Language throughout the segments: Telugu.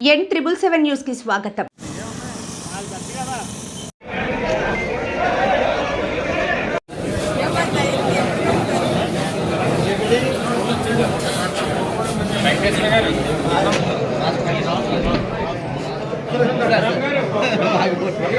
ఎన్ ట్రిపుల్ సెవెన్ న్యూస్ కి స్వాగతం రాజపూడి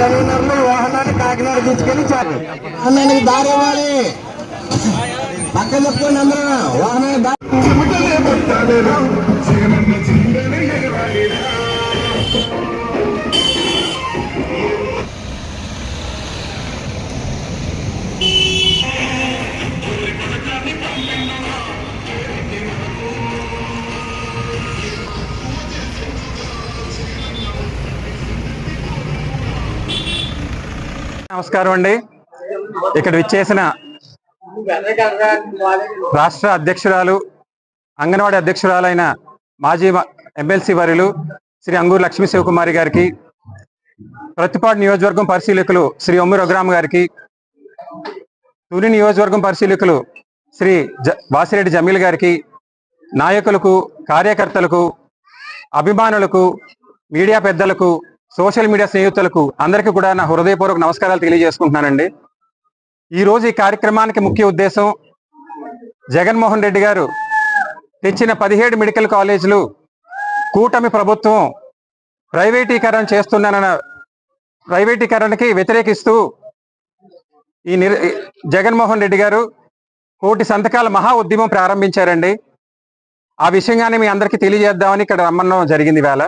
కన్వీనర్లు వాహనాన్ని కాకినాడ తీసుకెళ్ళి చాలు. వాహనానికి దారి ఇవ్వాలి. పక్కన చెప్పుకోండి అందరూ వాహనాన్ని దారి నమస్కారం అండి. ఇక్కడ విచ్చేసిన రాష్ట్ర అధ్యక్షురాలు అంగన్వాడీ అధ్యక్షురాలైన మాజీ ఎమ్మెల్సీ వర్యులు శ్రీ అంగూరు లక్ష్మీ శివకుమారి గారికి ప్రతిపాడు నియోజకవర్గం పరిశీలకులు శ్రీ ఒమ్మి రఘురామ్ గారికి తుని నియోజకవర్గం పరిశీలకులు శ్రీ జ వాసిరెడ్డి జమీల్ గారికి నాయకులకు కార్యకర్తలకు అభిమానులకు మీడియా పెద్దలకు సోషల్ మీడియా స్నేహితులకు అందరికీ కూడా నా హృదయపూర్వక నమస్కారాలు తెలియజేసుకుంటున్నానండి. ఈరోజు ఈ కార్యక్రమానికి ముఖ్య ఉద్దేశం జగన్మోహన్ రెడ్డి గారు తెచ్చిన పదిహేడు మెడికల్ కాలేజీలు కూటమి ప్రభుత్వం ప్రైవేటీకరణ చేస్తున్నానన్న ప్రైవేటీకరణకి వ్యతిరేకిస్తూ ఈ నిర్ జగన్మోహన్ రెడ్డి గారు కోటి సంతకాల మహా ఉద్యమం ప్రారంభించారండి. ఆ విషయంగానే మీ అందరికీ తెలియజేద్దామని ఇక్కడ రమ్మడం జరిగింది వేళ.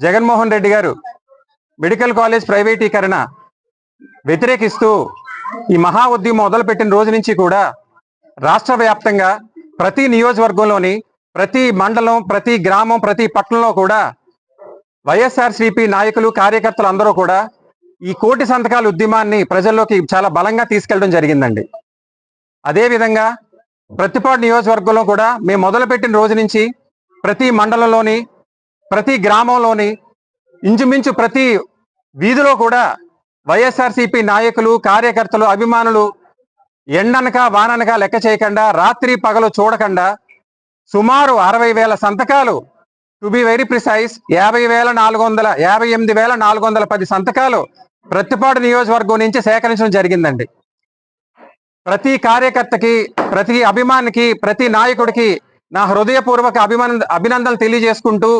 జగన్మోహన్ రెడ్డి గారు మెడికల్ కాలేజ్ ప్రైవేటీకరణ వ్యతిరేకిస్తూ ఈ మహా ఉద్యమం మొదలుపెట్టిన రోజు నుంచి కూడా రాష్ట్ర వ్యాప్తంగా ప్రతి నియోజకవర్గంలోని ప్రతి మండలం ప్రతి గ్రామం ప్రతి పట్టణంలో కూడా వైఎస్ఆర్సీపీ నాయకులు కార్యకర్తలు అందరూ కూడా ఈ కోటి సంతకాల ఉద్యమాన్ని ప్రజల్లోకి చాలా బలంగా తీసుకెళ్ళడం జరిగిందండి. అదేవిధంగా ప్రతిపాడు నియోజకవర్గంలో కూడా మేము మొదలుపెట్టిన రోజు నుంచి ప్రతి మండలంలోని ప్రతి గ్రామంలోని ఇంచుమించు ప్రతి వీధిలో కూడా వైఎస్ఆర్సీపీ నాయకులు కార్యకర్తలు అభిమానులు ఎండనక వాననక లెక్క చేయకుండా రాత్రి పగలు చూడకుండా సుమారు అరవై వేల సంతకాలు టు బి వెరీ ప్రిసైజ్ యాభై వేల నాలుగు వందల యాభై ఎనిమిది వేల నాలుగు వందల పది సంతకాలు ప్రతిపాడు నియోజకవర్గం నుంచి సేకరించడం జరిగిందండి. ప్రతి కార్యకర్తకి ప్రతి అభిమానికి ప్రతి నాయకుడికి నా హృదయపూర్వక అభిమాన అభినందనలు తెలియజేసుకుంటూ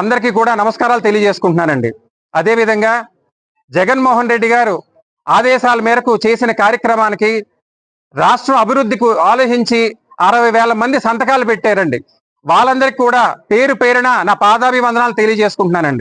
అందరికీ కూడా నమస్కారాలు తెలియజేసుకుంటున్నానండి. అదేవిధంగా జగన్మోహన్ రెడ్డి గారు ఆదేశాల మేరకు చేసిన కార్యక్రమానికి రాష్ట్రం అభివృద్ధికి ఆలోచించి అరవై వేల మంది సంతకాలు పెట్టారండి. వాళ్ళందరికీ కూడా పేరు పేరున నా పాదాభివందనాలు తెలియజేసుకుంటున్నానండి.